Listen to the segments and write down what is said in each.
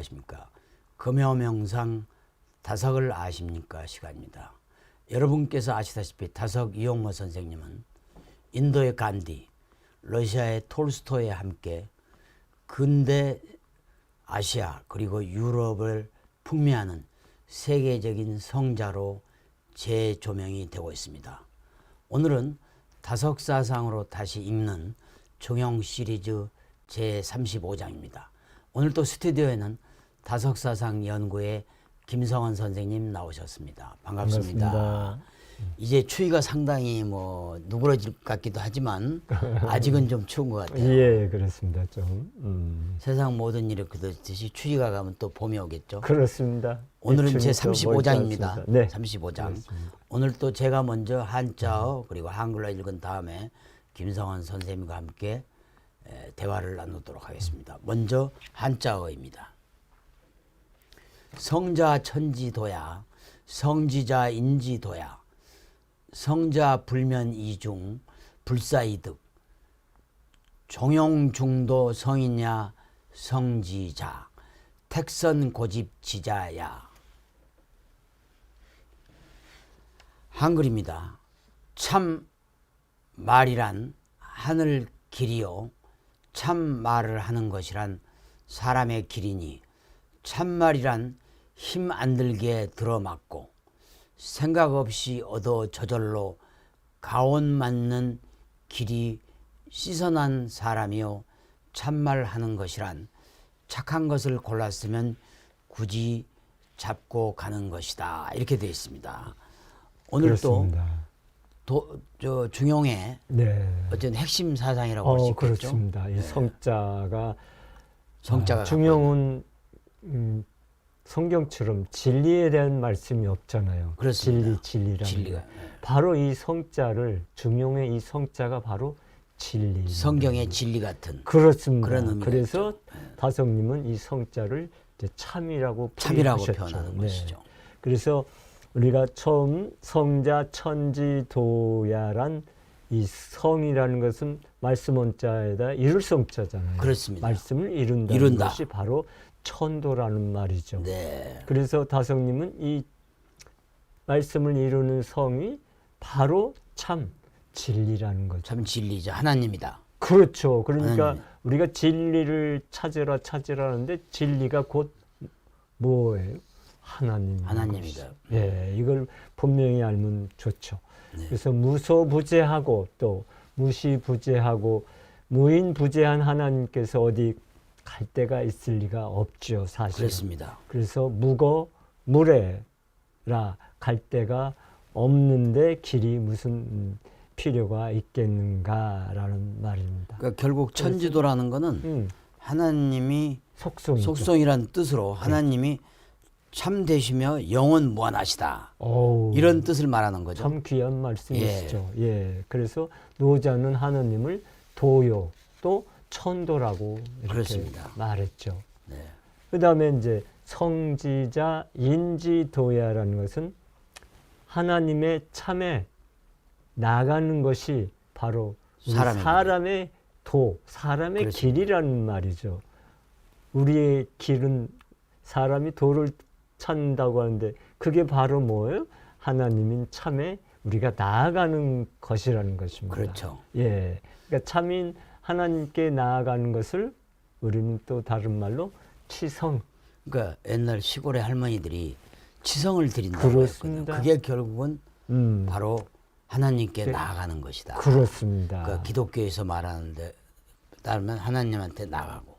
안녕하십니까? 금요명상 다석을 아십니까 시간입니다. 여러분께서 아시다시피 다석 이용모 선생님은 인도의 간디, 러시아의 톨스토이와 함께 근대 아시아 그리고 유럽을 풍미하는 세계적인 성자로 재조명이 되고 있습니다. 오늘은 다석사상으로 다시 읽는 종영 시리즈 제35장입니다. 오늘 또 스튜디오에는 다석사상 연구의 김성원 선생님 나오셨습니다. 반갑습니다. 반갑습니다. 이제 추위가 상당히 뭐 누그러질 것 같기도 하지만 아직은 좀 추운 것 같아요. 예, 그렇습니다. 좀 음. 세상 모든 일이 그렇듯이 추위가 가면 또 봄이 오겠죠. 그렇습니다. 오늘은 이제 춤이 또 멀지 35장입니다. 않습니다. 네, 35장. 그렇습니다. 오늘 또 제가 먼저 한자어 그리고 한글로 읽은 다음에 김성원 선생님과 함께 에, 대화를 나누도록 하겠습니다. 먼저 한자어입니다. 성자 천지도야, 성지자 인지도야, 성자 불면 이중, 불사이득, 종용 중도 성이냐 성지자, 택선 고집 지자야. 한글입니다. 참 말이란 하늘 길이요 참 말을 하는 것이란 사람의 길이니 참말이란 힘 안 들게 들어맞고 생각 없이 얻어 저절로 가온 맞는 길이 씻어난 사람이요 참말하는 것이란 착한 것을 골랐으면 굳이 잡고 가는 것이다 이렇게 되어 있습니다. 오늘 또 그렇습니다. 도, 저 중용의 네. 어떤 핵심 사상이라고 할수 어, 있겠죠. 네. 그렇습니다. 이 성자가 성자가 아, 중용은 음, 성경처럼 진리에 대한 말씀이 없잖아요. 그렇습니다. 진리, 진리라는 진리가 거. 바로 이 성자를 중용의 이 성자가 바로 진리. 성경의 진리 같은 그렇습니다. 그런 의미가 그래서. 네. 다성님은 이 성자를 이제 참이라고 참이라고 표현하셨죠. 표현하는 네. 것이죠. 그래서 우리가 처음 성자 천지도야란 이 성이라는 것은 말씀 원자에다 이룰 성자잖아요. 그렇습니다. 말씀을 이룬다는 이룬다. 것이 바로 천도라는 말이죠. 네. 그래서 다성님은 이 말씀을 이루는 성이 바로 참 진리라는 거죠. 참 진리죠. 하나님이다. 그렇죠. 그러니까 하나님. 우리가 진리를 찾으라 찾으라는데 진리가 곧 뭐예요? 하나님. 하나님이다. 예, 이걸 분명히 알면 좋죠. 네. 그래서 무소부재하고 또 무시부재하고 무인부재한 하나님께서 어디 갈 데가 있을 리가 없죠, 사실. 그렇습니다. 그래서 무거 무래라 갈 데가 없는데 길이 무슨 음, 필요가 있겠는가라는 말입니다. 그러니까 결국 천지도라는 거는 음, 하나님이 속성이죠. 속성이란 뜻으로 하나님이 참 되시며 영원 무한하시다. 어우, 이런 뜻을 말하는 거죠. 참 귀한 말씀이시죠. 예. 그래서 노자는 하나님을 도요 또 천도라고 이렇게 그렇습니다. 말했죠. 네. 그다음에 이제 성지자 인지도야라는 것은 하나님의 참에 나가는 것이 바로 사람의 사람의 도, 사람의 그렇습니다. 길이라는 말이죠. 우리의 길은 사람이 도를 찾는다고 하는데 그게 바로 뭐예요? 하나님인 참에 우리가 나아가는 것이라는 것입니다. 그렇죠. 예. 그러니까 참인 하나님께 나아가는 것을 우리는 또 다른 말로 치성. 그러니까 옛날 시골의 할머니들이 치성을 드린다고 그렇습니다. 했거든요. 그게 결국은 음. 바로 하나님께 그- 나아가는 것이다. 그렇습니다. 그러니까 기독교에서 말하는데 따르면 하나님한테 나가고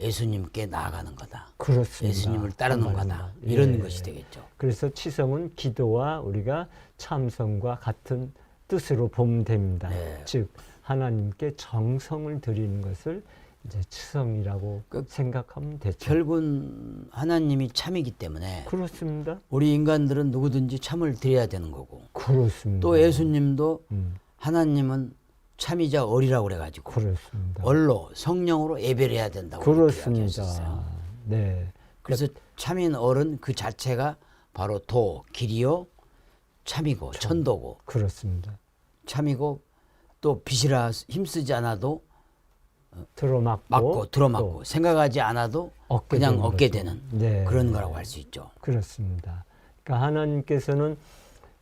예수님께 나아가는 거다. 그렇습니다. 예수님을 따르는. 거다. 이런 예. 것이 되겠죠. 그래서 치성은 기도와 우리가 참성과 같은 뜻으로 보면 됩니다. 네. 즉 하나님께 정성을 드리는 것을 이제 치성이라고 그- 생각하면 되죠. 결국은 하나님이 참이기 때문에 그렇습니다. 우리 인간들은 누구든지 참을 드려야 되는 거고 그렇습니다. 또 예수님도 음, 하나님은 참이자 어리라고 그래가지고 그렇습니다. 얼로 성령으로 예배해야 된다고. 그렇습니다. 네. 그래서 참인 어른 그 자체가 바로 도, 길이요, 참이고 천도고 그렇습니다. 참이고 또 빛이라 힘쓰지 않아도 들어맞고 맞고 들어맞고 또 생각하지 않아도 그냥 얻게 거죠. 되는 네. 그런 거라고 할 수 있죠. 그렇습니다. 그러니까 하나님께서는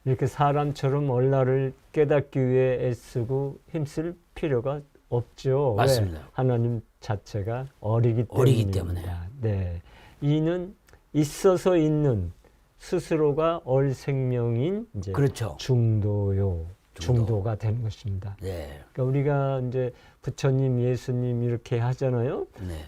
이렇게 사람처럼 얼라를 깨닫기 위해 애쓰고 힘쓸 필요가 없죠. 왜? 맞습니다. 하나님 자체가 어리기. 어리기 때문에. 네. 이는 있어서 있는 스스로가 얼 생명인 이제 그렇죠. 중도요. 중도. 가 되는 것입니다. 네, 그러니까 우리가 이제 부처님, 예수님 이렇게 하잖아요. 네,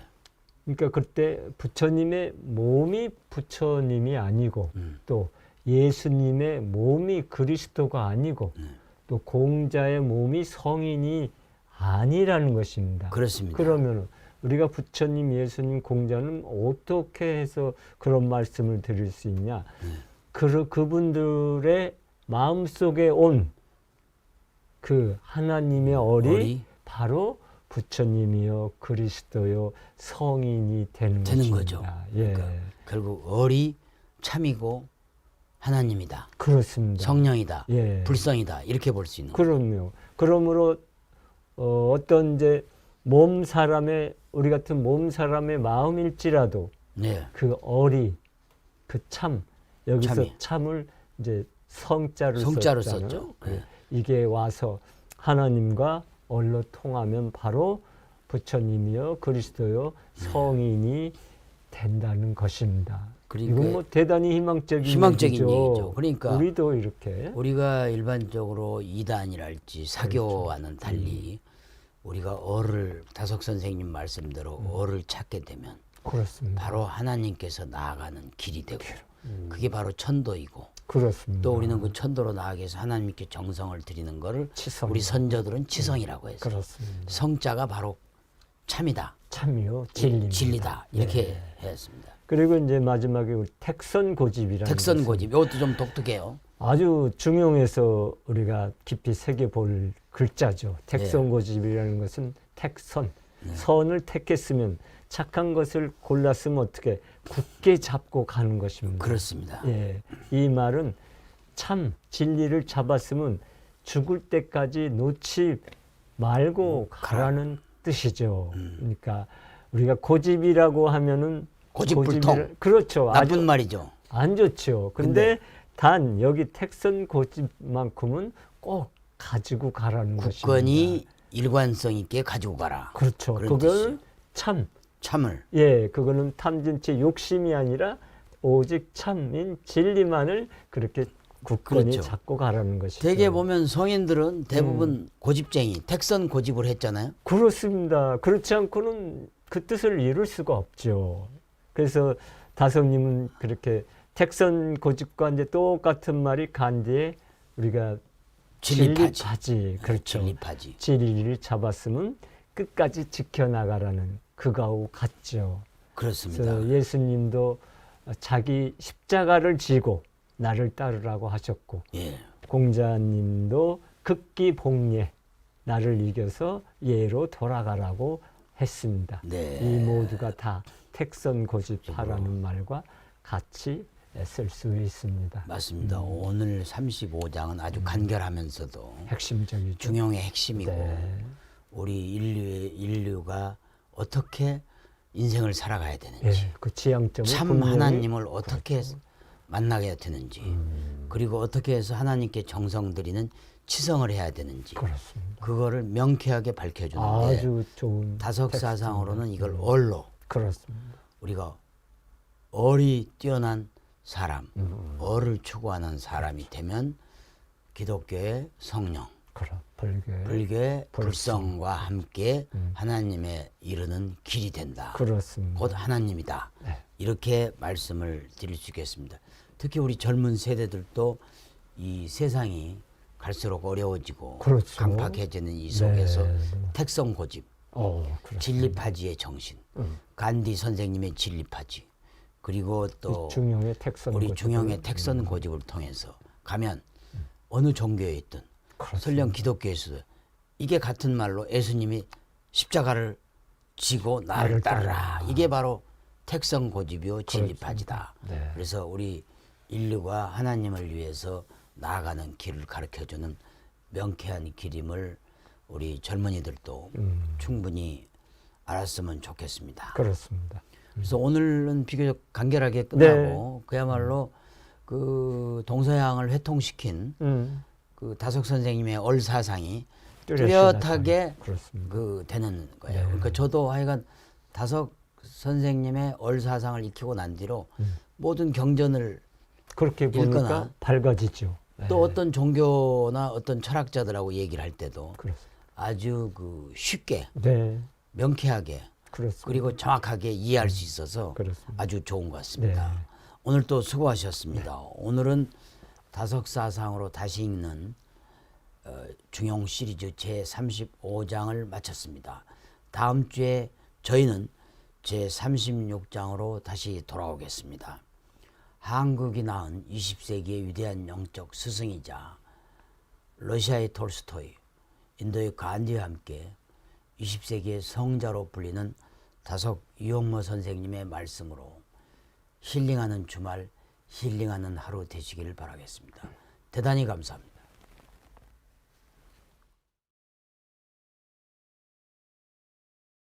그러니까 그때 부처님의 몸이 부처님이 아니고 음. 또 예수님의 몸이 그리스도가 아니고 음. 또 공자의 몸이 성인이 아니라는 것입니다. 그렇습니다. 그러면 우리가 부처님, 예수님, 공자는 어떻게 해서 그런 말씀을 드릴 수 있냐? 네. 그 그분들의 마음 속에 온 그 하나님의 어리, 어리 바로 부처님이요 그리스도요 성인이 되는, 되는. 거죠. 예, 그러니까 결국 어리 참이고 하나님이다, 그렇습니다. 성령이다, 예, 불성이다 이렇게 볼 수 있는 거죠. 그럼요. 그러므로 어, 어떤 이제 몸 사람의 우리 같은 몸 사람의 마음일지라도 네, 그 어리 그 참 여기서 참이. 참을 이제 성자를 성자로 썼잖아요. 썼죠. 그 네. 이게 와서 하나님과 얼로 통하면 바로 부처님이요 그리스도요 성인이 된다는 것입니다. 그러니까 이건 뭐 대단히 희망적인, 희망적인 얘기죠. 얘기죠. 그러니까 우리도 이렇게 우리가 일반적으로 이단이랄지 사교와는 달리 우리가 어를 다석 선생님 말씀대로 어를 찾게 되면 그렇습니다. 바로 하나님께서 나아가는 길이 되고 그 게 바로 천도이고 그렇습니다. 또 우리는 그 천도로 나아가기 위해서 하나님께 정성을 드리는 거를 치성. 우리 선조들은 치성이라고 했어요. 그렇습니다. 성자가 바로 참이다, 참이요 진리입니다. 진리다 이렇게 했습니다. 그리고 이제 마지막에 우리 택선 고집이라는 택선 고집 이것도 좀 독특해요. 아주 중용해서 우리가 깊이 새겨볼 글자죠. 네. 택선 고집이라는 것은 택선, 선을 택했으면 착한 것을 골랐으면 어떻게 굳게 잡고 가는 것입니다. 그렇습니다. 예, 이 말은 참 진리를 잡았으면 죽을 때까지 놓지 말고 가라는 뜻이죠. 그러니까 우리가 고집이라고 하면은 고집불통. 그렇죠. 아주 나쁜 말이죠. 안 좋죠. 근데, 단 여기 택선 고집만큼은 꼭 가지고 가라는 것입니다. 국권이 일관성 있게 가지고 가라. 그렇죠. 뜻이에요. 참 참을 예, 그거는 탐진치 욕심이 아니라 오직 참인 진리만을 그렇게 굳건히 그렇죠. 잡고 가라는 것이죠. 대개 보면 성인들은 대부분 음. 고집쟁이, 택선 고집을 했잖아요. 그렇습니다. 그렇지 않고는 그 뜻을 이룰 수가 없죠. 그래서 다성님은 그렇게 택선 고집과 이제 똑같은 말이 간디에 우리가 진리파지. 진리파지. 그렇죠. 진리파지. 진리를 잡았으면 끝까지 지켜나가라는 그거하고 같죠. 그렇습니다. 예수님도 자기 십자가를 지고 나를 따르라고 하셨고 예. 공자님도 극기 복례 나를 이겨서 예로 돌아가라고 했습니다. 네. 이 모두가 다 택선 고집하라는 말과 같이 쓸 수 있습니다. 맞습니다. 오늘 35장은 아주 간결하면서도 핵심적이죠. 중용의 핵심이고 네. 우리 인류의 인류가 어떻게 인생을 살아가야 되는지 예, 그 지향점을 참 하나님을 어떻게 만나게 되는지 음. 그리고 어떻게 해서 하나님께 정성 들이는 치성을 해야 되는지 그렇습니다. 그거를 명쾌하게 밝혀주는데 아주 좋은 다석사상으로는 텍스트입니다. 이걸 얼로 그렇습니다. 우리가 얼이 뛰어난 사람, 음. 얼을 추구하는 사람이 되면 기독교의 성령, 그럼 불교 불교의 불성. 불성과 함께 음. 하나님에 이르는 길이 된다. 그렇습니다. 곧 하나님이다. 네. 이렇게 말씀을 드릴 수 있겠습니다. 특히 우리 젊은 세대들도 이 세상이 갈수록 어려워지고 그렇죠. 강팍해지는 이 속에서 네. 택성 고집, 어. 진리파지의 정신, 음. 간디 선생님의 진리파지, 그리고 또 중용의 우리 중용의 택선 고집을 통해서 가면 어느 종교에 있든. 설령 기독교에서도 이게 같은 말로 예수님이 십자가를 지고 나를 따르라. 이게 바로 택성 고집이요 진리파지다. 네. 그래서 우리 인류가 하나님을 위해서 나아가는 길을 가르쳐 주는 명쾌한 길임을 우리 젊은이들도 음. 충분히 알았으면 좋겠습니다. 그렇습니다. 그래서 오늘은 비교적 간결하게 네. 끝나고 그야말로 그 동서양을 회통시킨 음, 그 다석 선생님의 얼사상이 뚜렷하게 그렇습니다. 그 되는 거예요. 네. 그러니까 저도 하여간 다석 선생님의 얼사상을 익히고 난 뒤로 음. 모든 경전을 그렇게 읽거나 밝아지죠. 또 네, 어떤 종교나 어떤 철학자들하고 얘기를 할 때도 그렇습니다. 아주 그 쉽게 네, 명쾌하게 그렇습니다. 그리고 정확하게 이해할 수 있어서 그렇습니다. 아주 좋은 것 같습니다. 네. 오늘 또 수고하셨습니다. 오늘은 다석사상으로 다시 읽는 어, 중용 시리즈 제 35장을 마쳤습니다. 다음 주에 저희는 제 36장으로 다시 돌아오겠습니다. 한국이 낳은 20세기의 위대한 영적 스승이자 러시아의 톨스토이, 인도의 간디와 함께 20세기의 성자로 불리는 다석 이용모 선생님의 말씀으로 힐링하는 주말, 힐링하는 하루 되시기를 바라겠습니다. 대단히 감사합니다.